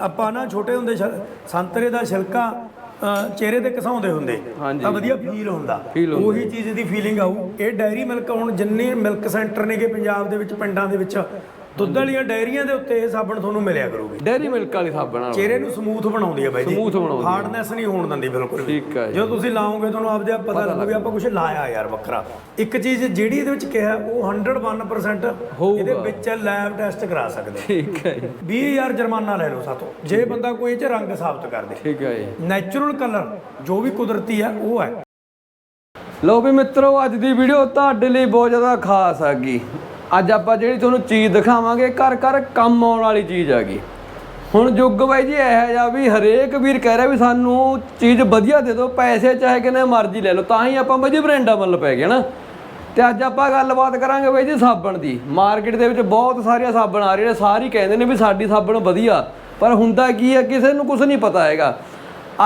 ਆਪਾਂ ਨਾ ਛੋਟੇ ਹੁੰਦੇ ਛ- ਸੰਤਰੇ ਦਾ ਛਿਲਕਾ ਅ, ਚਿਹਰੇ ਤੇ ਘਸਾਉਂਦੇ ਹੁੰਦੇ ਹਾਂਜੀ। ਤਾਂ ਵਧੀਆ ਫੀਲ ਹੁੰਦਾ Feel ਹੁੰਦਾ। ਉਹੀ ਚੀਜ਼ ਦੀ ਫੀਲਿੰਗ ਆਊ ਇਹ ਡਾਇਰੀ ਮਿਲਕ ਹੁਣ ਜਿੰਨੇ ਮਿਲਕ ਸੈਂਟਰ ਨੇਗੇ ਪੰਜਾਬ ਦੇ ਵਿੱਚ ਪਿੰਡਾਂ ਦੇ ਵਿੱਚ ਦੁੱਧ ਵਾਲੀਆਂ ਡਾਇਰੀਆਂ ਦੇ ਉੱਤੇ ਇਹ ਸਾਬਣ ਤੁਹਾਨੂੰ ਮਿਲਿਆ ਕਰੂਗੀ। ਡੈਰੀ ਮਿਲਕ ਵਾਲੀ ਸਾਬਣ ਨਾਲ ਚਿਹਰੇ ਨੂੰ ਸਮੂਥ ਬਣਾਉਂਦੀ ਹੈ ਬਾਈ ਜੀ। Smooth ਬਣਾਉਂਦੀ ਹੈ। ਹਾਰਡਨੈਸ ਨਹੀਂ ਹੋਣ ਦਿੰਦੀ ਬਿਲਕੁਲ ਵੀ। ਠੀਕ ਹੈ ਜੀ। ਜਦੋਂ ਤੁਸੀਂ ਲਾਓਗੇ ਤੁਹਾਨੂੰ ਆਪਦੇ ਆਪ ਪਤਾ ਲੱਗੂ ਵੀ ਆਪਾਂ ਕੁਝ ਲਾਇਆ ਯਾਰ ਵੱਖਰਾ। ਇੱਕ ਚੀਜ਼ ਜਿਹੜੀ ਇਹਦੇ ਵਿੱਚ ਕਿਹਾ ਉਹ 101% ਹੋਊਗਾ। ਇਹਦੇ ਵਿੱਚ ਲੈਬ ਟੈਸਟ ਕਰਾ ਸਕਦੇ। ਠੀਕ ਹੈ ਜੀ। 20000 ਜੁਰਮਾਨਾ ਲੈ ਲਓ ਸਾਤੋਂ ਜੇ ਬੰਦਾ ਕੋਈ ਇਹ ਚ ਰੰਗ ਸਾਬਤ ਕਰ ਦੇ ਠੀਕ ਹੈ ਜੀ। ਨੈਚੁਰਲ ਕਲਰ ਜੋ ਵੀ ਕੁਦਰਤੀ ਹੈ ਉਹ ਹੈ। ਲਓ ਵੀ ਮਿੱਤਰੋ ਅੱਜ ਦੀ ਵੀਡੀਓ ਤੁਹਾਡੇ ਲਈ ਬਹੁਤ ਜ਼ਿਆਦਾ ਖਾਸ ਹੈਗੀ ਅੱਜ ਆਪਾਂ ਜਿਹੜੀ ਤੁਹਾਨੂੰ ਚੀਜ਼ ਦਿਖਾਵਾਂਗੇ, ਘਰ ਘਰ ਕੰਮ ਆਉਣ ਵਾਲੀ ਚੀਜ਼ ਹੈਗੀ। ਹੁਣ ਯੁੱਗ ਬਾਈ ਜੀ, ਇਹੋ ਜਿਹਾ ਵੀ ਹਰੇਕ ਵੀਰ ਕਹਿ ਰਿਹਾ ਵੀ ਸਾਨੂੰ ਚੀਜ਼ ਵਧੀਆ ਦੇ ਦਿਓ, ਪੈਸੇ ਚਾਹੇ ਕਿੰਨੇ ਮਰਜ਼ੀ ਲੈ ਲਓ, ਤਾਂ ਹੀ ਆਪਾਂ ਬਾਈ ਜੀ ਬ੍ਰਾਂਡਾਂ ਵੱਲ ਪੈ ਗਏ ਨਾ। ਤੇ ਅੱਜ ਆਪਾਂ ਗੱਲਬਾਤ ਕਰਾਂਗੇ ਬਾਈ ਜੀ ਸਾਬਣ ਦੀ। ਮਾਰਕੀਟ ਦੇ ਵਿੱਚ ਬਹੁਤ ਸਾਰੀਆਂ ਸਾਬਣ ਆ ਰਹੇ ਨੇ, ਸਾਰੇ ਕਹਿੰਦੇ ਨੇ ਵੀ ਸਾਡੀ ਸਾਬਣ ਵਧੀਆ, ਪਰ ਹੁੰਦਾ ਕੀ ਹੈ, ਕਿਸੇ ਨੂੰ ਕੁਝ ਨਹੀਂ ਪਤਾ ਹੈਗਾ।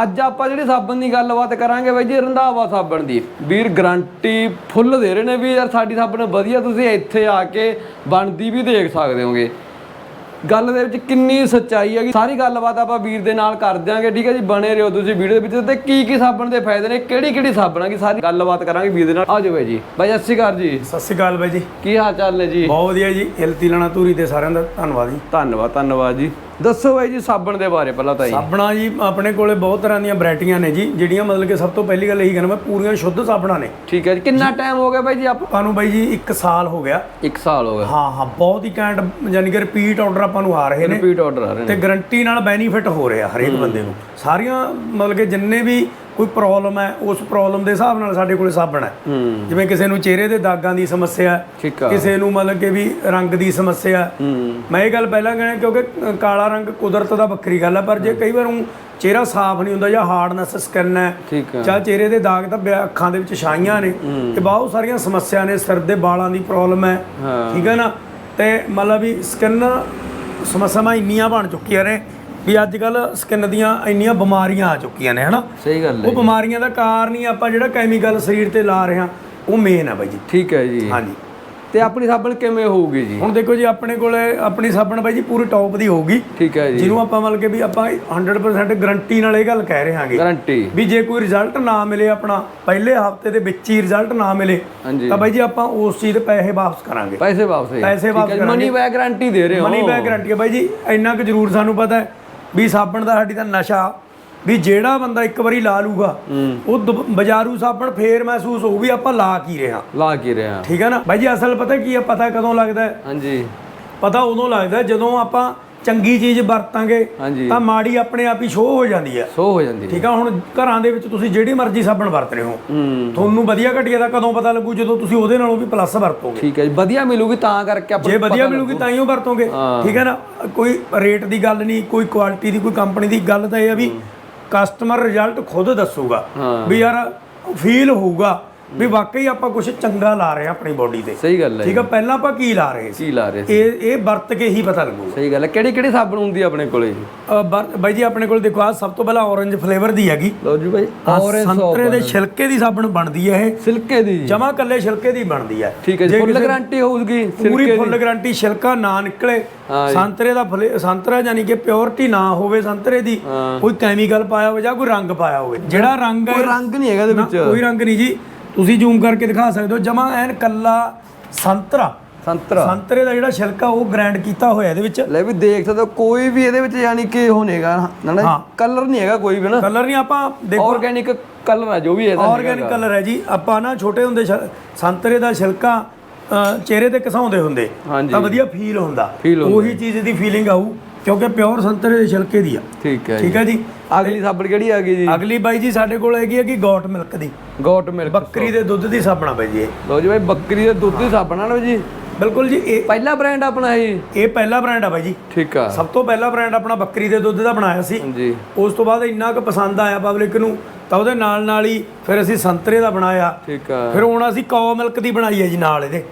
ਅੱਜ ਆਪਾਂ ਜਿਹੜੀ ਸਾਬਣ ਦੀ ਗੱਲਬਾਤ ਕਰਾਂਗੇ ਬਾਈ ਜੀ ਰੰਧਾਵਾ ਸਾਬਣ ਦੀ। ਵੀਰ ਗਰੰਟੀ ਫੁੱਲ ਦੇ ਰਹੇ ਨੇ ਵੀ ਯਾਰ ਸਾਡੀ ਸਾਬਣ ਵਧੀਆ ਤੁਸੀਂ ਇੱਥੇ ਆ ਕੇ ਬਣਦੀ ਵੀ ਦੇਖ ਸਕਦੇ ਹੋਗੇ। ਗੱਲ ਦੇ ਵਿੱਚ ਕਿੰਨੀ ਸੱਚਾਈ ਹੈਗੀ। ਸਾਰੀ ਗੱਲਬਾਤ ਆਪਾਂ ਵੀਰ ਦੇ ਨਾਲ ਕਰ ਦਿਆਂਗੇ ਠੀਕ ਹੈ ਜੀ? ਬਣੇ ਰਹੋ ਤੁਸੀਂ ਵੀਡੀਓ ਦੇ ਵਿੱਚ। ਤੇ ਕੀ ਕੀ ਸਾਬਣ ਦੇ ਫਾਇਦੇ ਨੇ ਕਿਹੜੀ ਕਿਹੜੀ ਸਾਬਣ ਹੈਗੀ ਸਾਰੀ ਗੱਲਬਾਤ ਕਰਾਂਗੇ ਵੀਰ ਦੇ ਨਾਲ। ਆਜੋ ਬਾਈ ਜੀ। ਬਾਈ ਸਤਿ ਸ਼੍ਰੀ ਅਕਾਲ ਜੀ। ਸਤਿ ਸ਼੍ਰੀ ਅਕਾਲ ਬਾਈ ਜੀ। ਕੀ ਹਾਲ ਚਾਲ ਨੇ ਜੀ? ਬਹੁਤ ਵਧੀਆ ਜੀ। ਇਲਤੀ ਲਾਣਾ ਧੂਰੀ ਦੇ ਸਾਰਿਆਂ ਦਾ ਧੰਨਵਾਦ ਜੀ। ਧੰਨਵਾਦ ਧੰਨਵਾਦ ਜੀ। ਦੱਸੋ ਬਾਈ ਜੀ ਸਾਬਣ ਦੇ ਬਾਰੇ ਪਹਿਲਾਂ ਤਾਂ ਜੀ। ਸਾਬਣਾ ਜੀ ਆਪਣੇ ਕੋਲੇ ਬਹੁਤ ਤਰ੍ਹਾਂ ਦੀਆਂ ਵੈਰਾਈਟੀਆਂ ਨੇ ਜੀ ਜਿਹੜੀਆਂ ਮਤਲਬ ਕਿ ਸਭ ਤੋਂ ਪਹਿਲੀ ਗੱਲ ਇਹੀ ਕਹਿੰਦਾ ਮੈਂ ਪੂਰੀਆਂ ਸ਼ੁੱਧ ਸਾਬਣਾ ਨੇ। ਠੀਕ ਹੈ ਜੀ। ਕਿੰਨਾ ਟਾਈਮ ਹੋ ਗਿਆ ਬਾਈ ਜੀ ਆਪਾਂ? ਨੂੰ ਬਾਈ ਜੀ 1 ਸਾਲ ਹੋ ਗਿਆ। ਇੱਕ ਸਾਲ ਹੋ ਗਿਆ। ਹਾਂ ਹਾਂ ਬਹੁਤ ਹੀ ਕੈਂਟ ਯਾਨੀ ਕਿ ਰਿਪੀਟ ਆਰਡਰ ਆਪਾਂ ਨੂੰ ਆ ਰਹੇ ਨੇ। ਰਿਪੀਟ ਆਰਡਰ ਆ ਰਹੇ ਨੇ। ਤੇ ਗਰੰਟੀ ਨਾਲ ਬੈਨੀਫਿਟ ਹੋ ਰਿਹਾ ਹਰੇਕ ਬੰਦੇ ਨੂੰ। ਸਾਰੀਆਂ ਮਤਲਬ ਕਿ ਜਿੰਨੇ ਵੀ ਕੋਈ ਪ੍ਰੋਬਲਮ ਹੈ ਉਸ ਪ੍ਰੋਬਲਮ ਦੇ ਹਿਸਾਬ ਨਾਲ ਸਾਡੇ ਕੋਲੇ ਸਾਬਣ ਹੈ। ਜਿਵੇਂ ਕਿਸੇ ਨੂੰ ਚਿਹਰੇ ਦੇ ਦਾਗਾਂ ਦੀ ਸਮੱਸਿਆ ਹੈ ਕਿਸੇ ਨੂੰ ਮਤਲਬ ਕਿ ਵੀ ਰੰਗ ਦੀ ਸਮੱਸਿਆ ਹੈ। ਮੈਂ ਇਹ ਗੱਲ ਪਹਿਲਾਂ ਕਹਿਣਾ ਕਿਉਂਕਿ ਕਾਲਾ ਰੰਗ ਕੁਦਰਤ ਦਾ ਵੱਖਰੀ ਗੱਲ ਹੈ ਪਰ ਜੇ ਕਈ ਵਾਰ ਊਂ ਚਿਹਰਾ ਸਾਫ਼ ਨਹੀਂ ਹੁੰਦਾ ਜਾਂ ਹਾਰਡਨੈਸ ਸਕਿਨ ਹੈ ਜਾਂ ਚਿਹਰੇ ਦੇ ਦਾਗ ਤਾਂ ਅੱਖਾਂ ਦੇ ਵਿੱਚ ਛਾਈਆਂ ਨੇ ਤੇ ਬਹੁਤ ਸਾਰੀਆਂ ਸਮੱਸਿਆ ਨੇ ਸਿਰ ਦੇ ਵਾਲਾਂ ਦੀ ਪ੍ਰੋਬਲਮ ਹੈ। ਹਾਂ। ਠੀਕ ਹੈ ਨਾ? ਤੇ ਮਤਲਬ ਵੀ ਸਕਿਨ ਸਮੱਸਿਆਵਾਂ ਇੰਨੀਆਂ ਬਣ ਚੁੱਕੀਆਂ ਨੇ ਵੀ ਅੱਜ ਕੱਲ ਸਕਿਨ ਦੀਆਂ ਇੰਨੀਆਂ ਬਿਮਾਰੀਆਂ ਆ ਚੁੱਕੀਆਂ ਨੇ ਹਨਾ? ਸਹੀ ਗੱਲ ਹੈ ਉਹ ਬਿਮਾਰੀਆਂ ਦਾ ਕਾਰਨ ਹੀ ਆਪਾਂ ਜਿਹੜਾ ਕੈਮੀਕਲ ਸਰੀਰ ਤੇ ਲਾ ਰਹੇ ਹਾਂ ਉਹ ਮੇਨ ਹੈ ਬਾਈ ਜੀ। ਠੀਕ ਹੈ ਜੀ। ਹਾਂਜੀ। ਤੇ ਆਪਣੀ ਸਾਬਣ ਕਿਵੇਂ ਹੋਊਗੀ ਜੀ? ਹੁਣ ਦੇਖੋ ਜੀ ਆਪਣੇ ਕੋਲੇ ਆਪਣੀ ਸਾਬਣ ਬਾਈ ਜੀ ਪੂਰੀ ਟੌਪ ਦੀ ਹੋਊਗੀ। ਠੀਕ ਹੈ ਜੀ। ਜਿਹਨੂੰ ਆਪਾਂ ਮਤਲਬ ਕਿ ਵੀ ਆਪਾਂ 100% ਗਰੰਟੀ ਨਾਲ ਇਹ ਗੱਲ ਕਹਿ ਰਹੇ ਹਾਂਗੇ। ਗਾਰੰਟੀ ਵੀ ਜੇ ਕੋਈ ਰਿਜ਼ਲਟ ਨਾ ਮਿਲੇ ਆਪਣਾ ਪਹਿਲੇ ਹਫ਼ਤੇ ਦੇ ਵਿੱਚ ਹੀ ਰਿਜ਼ਲਟ ਨਾ ਮਿਲੇ ਤਾਂ ਬਾਈ ਜੀ ਆਪਾਂ ਉਸ ਚੀਜ਼ ਦੇ ਪੈਸੇ ਵਾਪਸ ਕਰਾਂਗੇ। ਪੈਸੇ ਵਾਪਸ ਪੈਸੇ ਵਾਪਸ ਮਨੀ। ਬੈਕ ਗਾਰੰਟੀ ਦੇ ਰਹੇ ਹੋ। ਮਨੀ ਬੈਕ ਗਰੰਟੀ ਹੈ। ਬਾਈ ਜੀ ਇੰਨਾ ਕੁ ਜ਼ਰੂਰ ਸਾਨੂੰ ਪਤਾ ਹੈ। ਵੀ ਸਾਬਣ ਦਾ ਸਾਡੀ ਤਾਂ ਨਸ਼ਾ ਵੀ ਜਿਹੜਾ ਬੰਦਾ ਇੱਕ ਵਾਰੀ ਲਾ ਲੂਗਾ ਉਹ ਬਾਜ਼ਾਰੂ ਸਾਬਣ ਫੇਰ ਮਹਿਸੂਸ ਹੋਊ ਵੀ ਆਪਾਂ ਲਾ ਕੀ ਰਹੇ ਲਾ ਕੀ ਰਿਹਾ ਠੀਕ ਹੈ ਨਾ? ਬਾਈ ਜੀ ਅਸਲ ਪਤਾ ਕੀ ਹੈ? ਪਤਾ ਕਦੋਂ ਲੱਗਦਾ ਹੈ? ਹਾਂਜੀ। ਪਤਾ ਉਦੋਂ ਲੱਗਦਾ ਜਦੋਂ ਆਪਾਂ ਚੰਗੀ ਚੀਜ਼ ਵਰਤਾਂਗੇ ਹਾਂਜੀ। ਤਾਂ ਮਾੜੀ ਆਪਣੇ ਆਪ ਹੀ ਸ਼ੋਅ ਹੋ ਜਾਂਦੀ ਹੈ। ਸੋ ਹੋ ਜਾਂਦੀ ਹੈ। ਠੀਕ ਆ ਹੁਣ ਘਰਾਂ ਦੇ ਵਿੱਚ ਤੁਸੀਂ ਜਿਹੜੀ ਮਰਜ਼ੀ ਸਾਬਣ ਵਰਤ ਰਹੇ ਹੋ। ਹੂੰ। ਤੁਹਾਨੂੰ ਵਧੀਆ ਘਟੀਆ ਦਾ ਕਦੋਂ ਪਤਾ ਲੱਗੂ ਜਦੋਂ ਤੁਸੀਂ ਉਹਦੇ ਨਾਲੋਂ ਵੀ ਪਲੱਸ ਵਰਤੋਗੇ? ਠੀਕ ਹੈ ਜੀ ਵਧੀਆ ਮਿਲੂਗੀ ਤਾਂ ਕਰਕੇ ਆਪਾਂ ਜੇ ਵਧੀਆ ਮਿਲੂਗੀ ਤਾਂ ਹੀ ਉਹ ਵਰਤੋਗੇ। ਠੀਕ ਹੈ ਨਾ ਕੋਈ ਰੇਟ ਦੀ ਗੱਲ ਨਹੀਂ ਕੋਈ ਕੁਆਲਿਟੀ ਦੀ ਕੋਈ ਕੰਪਨੀ ਦੀ ਗੱਲ ਤਾਂ ਇਹ ਆ ਵੀ ਕਸਟਮਰ ਰਿਜ਼ਲਟ ਖੁਦ ਦੱਸੂਗਾ। ਵੀ ਯਾਰ ਫੀਲ ਹੋਊਗਾ। ਵੀ ਵਾਕਈ ਆਪਾਂ ਕੁਝ ਚੰਗਾ ਲਾ ਰਹੇ ਹਾਂ ਆਪਣੀ ਬੋਡੀ ਤੇ। ਸਹੀ ਗੱਲ ਹੈ ਠੀਕ ਆ ਪਹਿਲਾਂ ਆਪਾਂ ਕੀ ਲਾ ਰਹੇ ਸੀ? ਕੀ ਲਾ ਰਹੇ ਸੀ? ਇਹ ਇਹ ਵਰਤ ਕੇ ਹੀ ਪਤਾ ਲੱਗੂਗਾ। ਸਹੀ ਗੱਲ ਹੈ। ਕਿਹੜੀ ਕਿਹੜੀ ਸਾਬਣ ਹੁੰਦੀ ਹੈ ਆਪਣੇ ਕੋਲੇ? ਬਾਈ ਜੀ ਆਪਣੇ ਕੋਲ ਦੇਖੋ ਆ ਸਭ ਤੋਂ ਪਹਿਲਾਂ ਔਰੰਜ ਫਲੇਵਰ ਦੀ ਹੈਗੀ। ਲਓ ਜੀ ਆਹ ਔਰੇਂਜ ਸੰਤਰੇ ਦੇ ਛਿਲਕੇ ਦੀ ਸਾਬਣ ਬਣਦੀ ਹੈ ਇਹ। ਸਿਲਕੇ ਦੀ ਜਮਾ ਕੱਲੇ ਛਿਲਕੇ ਦੀ ਬਣਦੀ ਹੈ। ਠੀਕ ਹੈ ਜੀ ਫੁੱਲ ਗਾਰੰਟੀ ਹੋਊਗੀ ਪੂਰੀ ਫੁੱਲ ਗਾਰੰਟੀ ਛਿਲਕਾ ਨਾ ਨਿਕਲੇ। ਸੰਤਰੇ ਦਾ ਫਲੇ- ਸੰਤਰਾ ਯਾਨੀ ਕਿ ਪਿਓਰਿਟੀ ਨਾ ਹੋਵੇ ਸੰਤਰੇ ਦੀ। ਕੋਈ ਕੈਮੀਕਲ ਪਾਇਆ ਹੋਵੇ ਜਾਂ ਕੋਈ ਰੰਗ ਪਾਇਆ ਹੋਵੇ। ਜਿਹੜਾ ਰੰਗ ਕੋਈ ਹੈ ਰੰਗ ਨਹੀਂ ਹੈਗਾ ਇਹਦੇ ਵਿੱਚ। ਕੋਈ ਰੰਗ ਨਹੀਂ ਜੀ। ਤੁਸੀਂ ਜ਼ੂਮ ਕਰਕੇ ਦਿਖਾ ਸਕਦੇ ਹੋ ਜਮਾ ਐਨ ਕੱਲਾ ਸੰਤਰਾ। ਸੰਤਰਾ। ਸੰਤਰੇ ਦਾ ਜਿਹੜਾ ਛਿਲਕਾ ਉਹ ਗ੍ਰਾਈਂਡ ਕੀਤਾ ਹੋਇਆ ਇਹਦੇ ਵਿੱਚ। ਲੈ ਵੀ ਦੇਖ ਸਕਦੇ ਹੋ ਕੋਈ ਵੀ ਇਹਦੇ ਵਿੱਚ ਯਾਨੀ ਕਿ ਨਹੀਂਗਾ ਨਾ ਹਾਂ। ਕਲਰ ਨਹੀਂ ਹੈਗਾ ਕੋਈ ਵੀ ਨਾ। ਕਲਰ ਨਹੀਂ ਆਪਾਂ ਦੇਖੋ। ਆਰਗੇਨਿਕ ਕਲਰ ਆ ਜੋ ਵੀ ਇਹਦਾ ਆਰਗੈਨਿਕ ਕਲਰ ਹੈ ਜੀ। ਆਪਾਂ ਨਾ ਛੋਟੇ ਹੁੰਦੇ ਸੰਤਰੇ ਦਾ ਛਿਲਕਾ ਚਿਹਰੇ ਤੇ ਘਸਾਉਂਦੇ ਹੁੰਦੇ। ਤਾਂ ਵਧੀਆ ਫੀਲ ਹੁੰਦਾ। ਉਹੀ ਚੀਜ਼ ਦੀ ਫੀਲਿੰਗ ਆਊ। ਕਿਉਂਕਿ ਪਿਓਰ ਸੰਤਰੇ ਦੇ ਛਿਲਕੇ ਦੀ ਆ। ਠੀਕ ਹੈ ਜੀ ਠੀਕ ਹੈ ਜੀ। ਅਗਲੀ ਸਾਬਣ ਕਿਹੜੀ ਆ ਗਈ ਜੀ? ਅਗਲੀ ਬਾਈ ਜੀ ਸਾਡੇ ਕੋਲ ਹੈਗੀ ਹੈ ਕਿ ਗੋਟ ਮਿਲਕ ਦੀ। ਗੋਟ ਮਿਲਕ ਬੱਕਰੀ ਦੇ ਦੁੱਧ ਦੀ ਸਾਬਣਾ ਬਾਈ ਜੀ ਲਓ ਜੀ ਭਾਈ ਬੱਕਰੀ ਦੇ ਦੁੱਧ ਦੀ ਸਾਬਣ ਨਾ ਜੀ। ਬਿਲਕੁਲ ਜੀ ਇਹ ਪਹਿਲਾ ਬ੍ਰਾਂਡ ਆਪਣਾ ਇਹ? ਇਹ ਪਹਿਲਾ ਬ੍ਰਾਂਡ ਆ ਬਾਈ ਜੀ। ਠੀਕ ਆ। ਸਭ ਤੋਂ ਪਹਿਲਾ ਬ੍ਰਾਂਡ ਆਪਣਾ ਬੱਕਰੀ ਦੇ ਦੁੱਧ ਦਾ ਬਣਾਇਆ ਸੀ। ਹਾਂਜੀ। ਉਸ ਤੋਂ ਬਾਅਦ ਇੰਨਾ ਕੁ ਪਸੰਦ ਆਇਆ ਪਬਲਿਕ ਨੂੰ ਤਾਂ ਉਹਦੇ ਨਾਲ ਨਾਲ ਹੀ ਫਿਰ ਅਸੀਂ ਸੰਤਰੇ ਦਾ ਬਣਾਇਆ। ਠੀਕ ਆ। ਫਿਰ ਹੁਣ ਅਸੀਂ ਕੌ ਮਿਲਕ ਦੀ ਬਣਾਈ ਹੈ ਜੀ ਨਾਲ ਇਹਦੇ।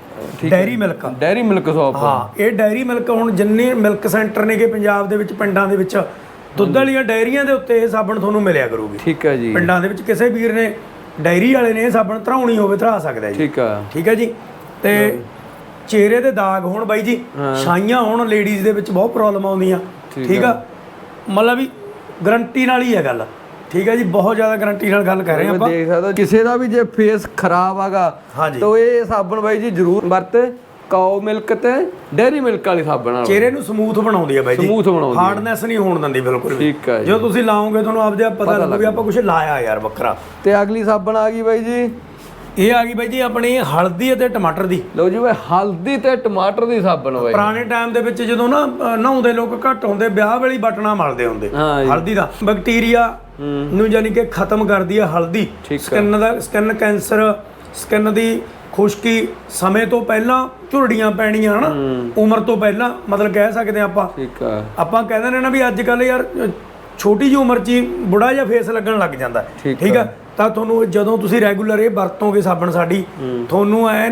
Dairy Milk. Dairy Milk shop ਹਾਂ ਇਹ ਡਾਇਰੀ ਮਿਲਕ ਹੁਣ ਜਿੰਨੇ ਮਿਲਕ ਸੈਂਟਰ ਨੇਗੇ ਪੰਜਾਬ ਦੇ ਵਿੱਚ ਪਿੰਡਾਂ ਦੇ ਵਿੱਚ ਦੁੱਧ ਵਾਲੀਆਂ ਡਾਇਰੀਆਂ ਦੇ ਉੱਤੇ ਇਹ ਸਾਬਣ ਤੁਹਾਨੂੰ ਮਿਲਿਆ ਕਰੂਗੀ। ਠੀਕ ਹੈ ਜੀ। ਪਿੰਡਾਂ ਦੇ ਵਿੱਚ ਕਿਸੇ ਵੀਰ ਨੇ ਡਾਇਰੀ ਵਾਲੇ ਨੇ ਇਹ ਸਾਬਣ ਧਰਾਉਣੀ ਹੋਵੇ ਧਰਾ ਸਕਦਾ ਜੀ। ਠੀਕ ਆ। ਠੀਕ ਹੈ ਜੀ? ਤੇ ਚਿਹਰੇ ਦੇ ਦਾਗ ਹੋਣ ਬਾਈ ਜੀ ਛਾਈਆਂ ਹੋਣ ਲੇਡੀਜ਼ ਦੇ ਵਿੱਚ ਬਹੁਤ ਪ੍ਰੋਬਲਮ ਆਉਂਦੀਆਂ। ਠੀਕ ਆ। ਮਤਲਬ ਵੀ ਗਰੰਟੀ ਨਾਲ ਹੀ ਹੈ ਗੱਲ। ਠੀਕ ਹੈ ਜੀ ਬਹੁਤ ਜ਼ਿਆਦਾ ਗਰੰਟੀ ਨਾਲ ਗੱਲ ਕਰ ਰਹੇ ਹਾਂ ਆਪਾਂ। ਦੇਖ ਸਕਦਾ ਕਿਸੇ ਦਾ ਵੀ ਜੇ ਫੇਸ ਖਰਾਬ ਆਗਾ ਹਾਂਜੀ। ਤਾਂ ਇਹ ਸਾਬਣ ਬਾਈ ਜੀ ਜ਼ਰੂਰ ਵਰਤੇ ਕਾਓ ਮਿਲਕ ਤੇ ਡੇਰੀ ਮਿਲਕ ਵਾਲੀ ਸਾਬਣ ਨਾਲ ਚਿਹਰੇ ਨੂੰ ਸਮੂਥ ਬਣਾਉਂਦੀ ਹੈ ਬਾਈ ਜੀ। ਸਮੂਥ ਬਣਾਉਂਦੀ ਹੈ। ਹਾਰਡਨੈਸ ਨਹੀਂ ਹੋਣ ਦਿੰਦੀ ਬਿਲਕੁਲ ਵੀ। ਠੀਕ ਹੈ ਜੀ। ਜਦੋਂ ਤੁਸੀਂ ਲਾਓਗੇ ਤੁਹਾਨੂੰ ਆਪਦੇ ਆਪ ਪਤਾ ਲੱਗੂ ਵੀ ਆਪਾਂ ਕੁਝ ਲਾਇਆ ਯਾਰ ਵੱਖਰਾ। ਤੇ ਅਗਲੀ ਸਾਬਣ ਆ ਗਈ ਬਾਈ ਜੀ। ਇਹ ਆ ਗਈ ਬਾਈ ਜੀ ਆਪਣੀ ਹਲਦੀ ਅਤੇ ਟਮਾਟਰ ਦੀ। ਲਓ ਜੀ ਬਾਈ ਹਲਦੀ ਤੇ ਟਮਾਟਰ ਦੀ ਸਾਬਣ ਬਾਈ ਪੁਰਾਣੇ ਟਾਈਮ ਦੇ ਵਿੱਚ ਜਦੋਂ ਨਾ ਅ, ਨਹਾਉਂਦੇ ਲੋਕ ਘੱਟ ਹੁੰਦੇ ਵਿਆਹ ਵੇਲੇ ਹੀ ਬਟਨਾ ਮਲਦੇ ਹੁੰਦੇ। ਹਾਂ ਜੀ। ਹਲਦੀ ਦਾ। ਬੈਕਟੀਰੀਆ ਨੂੰ ਯਾਨੀ ਕਿ ਖਤਮ ਕਰਦੀ ਹੈ ਹਲਦੀ। ਠੀਕ। ਸਕਿਨ ਦਾ ਸਕਿਨ ਕੈਂਸਰ ਸਕਿਨ ਦੀ ਖੁਸ਼ਕੀ ਸਮੇਂ ਤੋਂ ਪਹਿਲਾਂ ਝੁਰੜੀਆਂ ਪੈਣੀਆਂ ਹਨਾ? ਉਮਰ ਤੋਂ ਪਹਿਲਾਂ ਮਤਲਬ ਕਹਿ ਸਕਦੇ ਹਾਂ ਆਪਾਂ। ਠੀਕ ਆ। ਆਪਾਂ ਕਹਿੰਦੇ ਨੇ ਨਾ ਵੀ ਅੱਜ ਕੱਲ ਯਾਰ ਅ, ਛੋਟੀ ਜਿਹੀ ਉਮਰ 'ਚ ਹੀ ਬੁੜਾ ਜਿਹਾ ਫੇਸ ਲੱਗਣ ਲੱਗ ਜਾਂਦਾ। ਹੈ। ਠੀਕ ਹੈ ਤਾਂ ਤੁਹਾਨੂੰ ਜਦੋਂ ਤੁਸੀਂ ਰੈਗੂਲਰ ਇਹ ਵਰਤੋਗੇ ਸਾਬਣ ਸਾਡੀ ਤੁਹਾਨੂੰ ਐ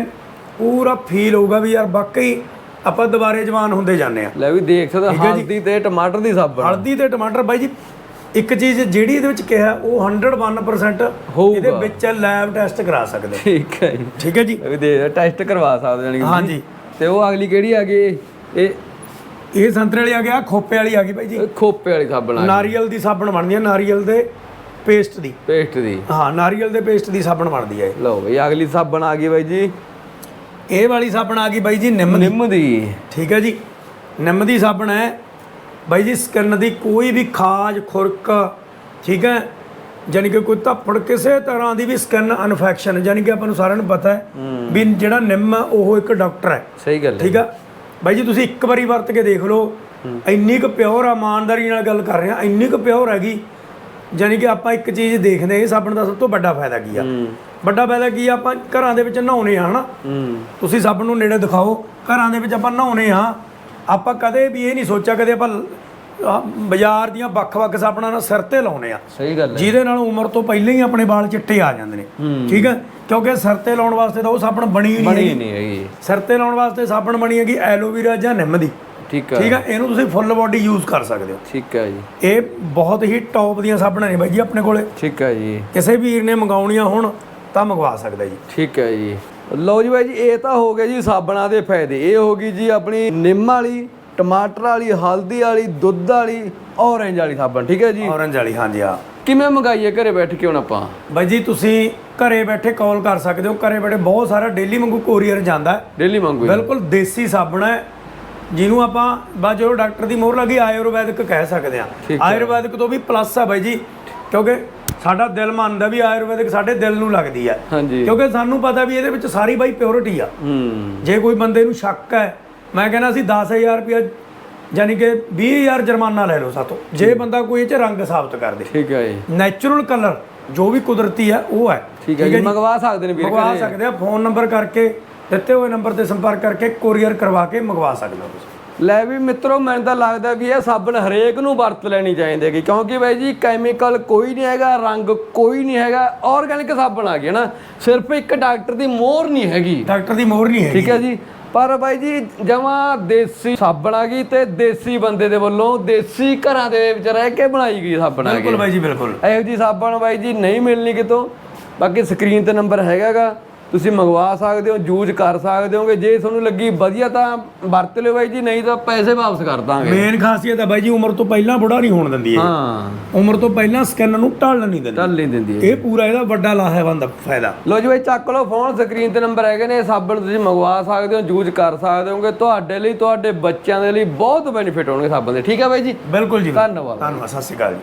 ਪੂਰਾ ਫੀਲ ਹੋਊਗਾ ਵੀ ਯਾਰ ਵਾਕਈ ਆਪਾਂ ਦੁਬਾਰੇ ਜਵਾਨ ਹੁੰਦੇ ਜਾਂਦੇ ਆ ਲੈ ਵੀ ਦੇਖ ਸਕਦਾ ਹਲਦੀ ਤੇ ਟਮਾਟਰ ਦੀ ਸਾਬਣ। ਹਲਦੀ ਤੇ ਟਮਾਟਰ ਬਾਈ ਜੀ ਇੱਕ ਚੀਜ਼ ਜਿਹੜੀ ਇਹਦੇ ਵਿੱਚ ਕਿਹਾ ਉਹ 101% ਹੋਊਗਾ। ਇਹਦੇ ਵਿੱਚ ਲੈਬ ਟੈਸਟ ਕਰਾ ਸਕਦੇ। ਠੀਕ ਹੈ ਜੀ। ਠੀਕ ਹੈ ਜੀ? ਵੀ ਦੇਖ ਟੈਸਟ ਕਰਵਾ ਸਕਦੇ ਜਾਨੀ ਤੁਸੀਂ। ਹਾਂਜੀ ਤੇ ਉਹ ਅਗਲੀ ਕਿਹੜੀ ਆ ਗਈ? ਇਹ ਇਹ ਸੰਤਰੇ ਵਾਲੀ ਆ ਗਿਆ ਖੋਪੇ ਵਾਲੀ ਆ ਗਈ ਬਾਈ ਜੀ। ਖੋਪੇ ਵਾਲੀ ਸਾਬਣ ਆ ਨਾਰੀਅਲ ਦੀ ਸਾਬਣ ਬਣਦੀ ਹੈ ਨਾਰੀਅਲ ਦੇ ਪੇਸਟ ਦੀ। ਪੇਸਟ ਦੀ। ਹਾਂ ਨਾਰੀਅਲ ਦੇ ਪੇਸਟ ਦੀ ਸਾਬਣ ਬਣਦੀ ਹੈ ਇਹ। ਲਓ ਬਈ ਅਗਲੀ ਸਾਬਣ ਆ ਗਈ ਬਾਈ ਜੀ। ਇਹ ਵਾਲੀ ਸਾਬਣ ਆ ਗਈ ਬਾਈ ਜੀ ਨਿੰਮ ਦੀ। ਨਿੰਮ ਦੀ। ਠੀਕ ਹੈ ਜੀ। ਨਿੰਮ ਦੀ ਸਾਬਣ ਹੈ। ਬਾਈ ਜੀ ਸਕਿਨ ਦੀ ਕੋਈ ਵੀ ਖਾਜ ਖੁਰਕ ਠੀਕ ਹੈ? ਯਾਨੀ ਕਿ ਕੋਈ ਧੱਫੜ ਕਿਸੇ ਤਰ੍ਹਾਂ ਦੀ ਵੀ ਸਕਿਨ ਇਨਫੈਕਸ਼ਨ ਯਾਨੀ ਕਿ ਆਪਾਂ ਨੂੰ ਸਾਰਿਆਂ ਨੂੰ ਪਤਾ ਹੈ ਵੀ ਜਿਹੜਾ ਨਿੰਮ ਉਹ ਇੱਕ ਡਾਕਟਰ ਹੈ। ਸਹੀ ਗੱਲ ਹੈ। ਠੀਕ ਆ? ਬਾਈ ਜੀ ਤੁਸੀਂ ਇੱਕ ਵਾਰੀ ਵਰਤ ਕੇ ਦੇਖ ਲਓ। ਇੰਨੀ ਕੁ ਪਿਓਰ ਇਮਾਨਦਾਰੀ ਨਾਲ ਗੱਲ ਕਰ ਰਹੇ ਇੰਨੀ ਕੁ ਪਿਓਰ ਹੈਗੀ। ਯਾਨੀ ਕਿ ਆਪਾਂ ਇੱਕ ਚੀਜ਼ ਦੇਖਦੇ ਹਾਂ ਸਾਬਣ ਦਾ ਸਭ ਤੋਂ ਵੱਡਾ ਫਾਇਦਾ ਕੀ ਆ? ਵੱਡਾ ਫਾਇਦਾ ਕੀ ਆ? ਆਪਾਂ ਘਰਾਂ ਦੇ ਵਿੱਚ ਨਹਾਉਨੇ ਆ ਹਨਾ? ਤੁਸੀਂ ਸਾਬਣ ਨੂੰ ਨੇੜੇ ਦਿਖਾਓ ਘਰਾਂ ਦੇ ਵਿੱਚ ਆਪਾਂ ਨਹਾਉਨੇ ਆ। ਆਪਾਂ ਕਦੇ ਵੀ ਇਹ ਨਹੀਂ ਸੋਚਿਆ ਕਦੇ ਆਪਾਂ ਬਾਜ਼ਾਰ ਦੀਆਂ ਵੱਖ-ਵੱਖ ਸਾਬਣਾਂ ਨਾਲ ਸਿਰ ਤੇ ਲਾਉਨੇ ਆ। ਸਹੀ ਗੱਲ ਹੈ। ਜਿਹਦੇ ਨਾਲ ਉਮਰ ਤੋਂ ਪਹਿਲਾਂ ਹੀ ਆਪਣੇ ਵਾਲ ਚਿੱਟੇ ਆ ਜਾਂਦੇ ਨੇ। ਠੀਕ ਹੈ? ਕਿਉਂਕਿ ਸਿਰ ਤੇ ਲਾਉਣ ਵਾਸਤੇ ਤਾਂ ਉਹ ਸਾਬਣ ਬਣੀ ਨਹੀਂ ਬਣੀ ਹੈਗੀ। ਨਹੀਂ ਹੈਗੀ। ਸਿਰ ਤੇ ਲਾਉਣ ਵਾਸਤੇ ਸਾਬਣ ਬਣੀ ਹੈਗੀ ਐਲੋਵੀਰਾ ਜਾਂ ਨਿੰਮ ਦੀ। ਠੀਕ ਆ। ਠੀਕ ਹੈ ਇਹਨੂੰ ਤੁਸੀਂ ਫੁੱਲ ਬਾਡੀ ਯੂਜ਼ ਕਰ ਸਕਦੇ ਹੋ। ਠੀਕ ਹੈ ਜੀ। ਇਹ ਬਹੁਤ ਹੀ ਟੌਪ ਦੀਆਂ ਸਾਬਣਾਂ ਨੇ ਬਾਈ ਜੀ ਆਪਣੇ ਕੋਲੇ। ਠੀਕ ਹੈ ਜੀ। ਕਿਸੇ ਵੀਰ ਨੇ ਮੰਗਾਉਣੀਆਂ ਹੋਣ ਤਾਂ ਮੰਗਵਾ ਸਕਦਾ ਜੀ। ਠੀਕ ਹੈ ਜੀ। ਲਓ ਜੀ ਬਾਈ ਜੀ ਇਹ ਤਾਂ ਹੋ ਗਏ ਜੀ ਸਾਬਣਾਂ ਦੇ ਫਾਇਦੇ। ਇਹ ਹੋ ਗਈ ਜੀ ਆਪਣੀ ਨਿੰਮ ਵਾਲੀ ਟਮਾਟਰ ਵਾਲੀ ਹਲਦੀ ਵਾਲੀ ਦੁੱਧ ਵਾਲੀ ਔਰੇਂਜ ਵਾਲੀ ਸਾਬਣ ਠੀਕ ਹੈ ਜੀ? ਔਰੰਜ ਵਾਲੀ ਹਾਂਜੀ ਆ ਕਿਵੇਂ ਮੰਗਾਈਏ ਘਰੇ ਬੈਠ ਕੇ ਹੁਣ ਆਪਾਂ? ਬਾਈ ਜੀ ਤੁਸੀਂ ਘਰੇ ਬੈਠੇ ਕਾਲ ਕਰ ਸਕਦੇ ਹੋ। ਘਰੇ ਬੈਠੇ ਬਹੁਤ ਸਾਰਾ ਡੇਲੀ ਵਾਂਗੂ ਕੋਰੀਅਰ ਜਾਂਦਾ। ਹੈ ਡੇਲੀ ਮੰਗੋ ਬਿਲਕੁਲ ਦੇਸੀ ਸਾਬਣ ਹੈ। ਜਿਹਨੂੰ ਆਪਾਂ ਬਾ ਜਦੋਂ ਡਾਕਟਰ ਦੀ ਮੋਹਰ ਲੱਗੀ ਆਯੁਰਵੈਦਿਕ ਕਹਿ ਸਕਦੇ ਆ ਆਯੁਰਵੈਦਿਕ ਤੋਂ ਵੀ ਪਲੱਸ ਆ ਬਾਈ ਜੀ ਕਿਉਂਕਿ ਸਾਡਾ ਦਿਲ ਮੰਨਦਾ ਵੀ ਆਯੁਰਵੈਦਿਕ ਸਾਡੇ ਦਿਲ ਨੂੰ ਲੱਗਦੀ ਆ। ਕਿਉਂਕਿ ਸਾਨੂੰ ਪਤਾ ਵੀ ਇਹਦੇ ਵਿੱਚ ਸਾਰੀ ਬਾਈ ਪਿਓਰਿਟੀ ਆ। ਜੇ ਕੋਈ ਬੰਦੇ ਨੂੰ ਸ਼ੱਕ ਹੈ ਮੈਂ ਕਹਿੰਦਾ ਸੀ 10000 ਰੁਪਇਆ ਯਾਨੀ ਕਿ 20000 ਜੁਰਮਾਨਾ ਲੈ ਲਓ ਸਾਤੋਂ। ਜੇ ਬੰਦਾ ਕੋਈ ਇਹ ਚ ਰੰਗ ਸਾਬਤ ਕਰ ਦੇ। ਠੀਕ ਹੈ ਜੀ। ਨੈਚੁਰਲ ਕਲਰ ਜੋ ਵੀ ਕੁਦਰਤੀ ਹੈ ਉਹ ਹੈ। ਠੀਕ ਹੈ ਜੀ ਮੰਗਵਾ ਸਕਦੇ ਨੇ ਵੀਰ ਮੰਗਵਾ ਸਕਦੇ ਆ ਫੋਨ ਨੰਬਰ ਕਰਕੇ ਦਿੱਤੇ ਹੋਏ ਨੰਬਰ ਤੇ ਸੰਪਰਕ ਕਰਕੇ ਕੋਰੀਅਰ ਕਰਵਾ ਕੇ ਮੰਗਵਾ ਸਕਦੇ ਹੋ ਤੁਸੀਂ। ਲੈ ਵੀ ਮਿੱਤਰੋ ਮੈਨੂੰ ਤਾਂ ਲੱਗਦਾ ਵੀ ਇਹ ਸਾਬਣ ਹਰੇਕ ਨੂੰ ਵਰਤ ਲੈਣੀ ਚਾਹੀਦੀ ਹੈਗੀ। ਕਿਉਂਕਿ ਬਾਈ ਜੀ ਕੈਮੀਕਲ ਕੋਈ ਨਹੀਂ ਹੈਗਾ ਰੰਗ ਕੋਈ ਨਹੀਂ ਹੈਗਾ ਆਰਗੈਨਿਕ ਸਾਬਣ ਆ ਗਿਆ ਨਾ ਸਿਰਫ ਇੱਕ ਡਾਕਟਰ ਦੀ ਮੋਹਰ ਨਹੀਂ ਹੈਗੀ। ਡਾਕਟਰ ਦੀ ਮੋਹਰ ਨਹੀਂ ਹੈਗੀ ਠੀਕ ਹੈ ਜੀ। ਪਰ ਬਾਈ ਜੀ ਜਮਾ ਦੇਸੀ ਸਾਬਣ ਆ ਗਈ ਤੇ ਦੇਸੀ ਬੰਦੇ ਦੇ ਵੱਲੋਂ ਦੇਸੀ ਘਰਾਂ ਦੇ ਵਿੱਚ ਰਹਿ ਕੇ ਬਣਾਈ ਗਈ ਸਾਬਣ ਆ ਬਿਲਕੁਲ ਗਈ ਬਾਈ ਜੀ ਬਿਲਕੁਲ। ਇਹੋ ਜੀ ਸਾਬਣ ਬਾਈ ਜੀ ਨਹੀਂ ਮਿਲਣੀ ਕਿਤੋਂ। ਬਾਕੀ ਸਕਰੀਨ ਤੇ ਨੰਬਰ ਹੈਗਾਗਾ। ਤੁਸੀਂ ਮੰਗਵਾ ਸਕਦੇ ਹੋ ਯੂਜ਼ ਕਰ ਸਕਦੇ ਹੋਗੇ। ਜੇ ਤੁਹਾਨੂੰ ਲੱਗੀ ਵਧੀਆ ਤਾਂ ਵਰਤ ਲਿਓ ਬਾਈ ਜੀ ਨਹੀਂ ਤਾਂ ਪੈਸੇ ਵਾਪਸ ਕਰ ਦਾਂਗੇ। ਮੇਨ ਖਾਸੀਅਤ ਹੈ ਬਾਈ ਜੀ ਉਮਰ ਤੋਂ ਪਹਿਲਾਂ ਬੁੜਾ ਨਹੀਂ ਹੋਣ ਦਿੰਦੀ ਇਹ। ਹਾਂ। ਉਮਰ ਤੋਂ ਪਹਿਲਾਂ ਸਕਿਨ ਨੂੰ ਢਲਣ ਨਹੀਂ ਦਿੰਦੀ। ਚੱਲ ਨਹੀਂ ਦਿੰਦੀ ਇਹ। ਇਹ ਪੂਰਾ ਇਹਦਾ ਵੱਡਾ ਲਾਹੇਵੰਦ ਫਾਇਦਾ। ਲੋ ਜੀ ਬਾਈ ਚੱਕ ਲਓ ਫੋਨ ਸਕਰੀਨ ਤੇ ਨੰਬਰ ਹੈਗੇ ਨੇ ਇਹ ਸਾਬਣ ਤੁਸੀਂ ਮੰਗਵਾ ਸਕਦੇ ਹੋ ਯੂਜ਼ ਕਰ ਸਕਦੇ ਹੋਗੇ। ਤੁਹਾਡੇ ਲਈ ਤੁਹਾਡੇ ਬੱਚਿਆਂ ਦੇ ਲਈ ਬਹੁਤ ਬੈਨੀਫਿਟ ਹੋਣਗੇ ਸਾਬਣ ਦੇ। ਠੀਕ ਹੈ ਬਾਈ ਜੀ? ਬਿਲਕੁਲ ਜੀ। ਧੰਨਵਾਦ। ਧੰਨਵਾਦ ਸਤਿ ਸ਼੍ਰੀ ਅਕਾਲ ਜੀ।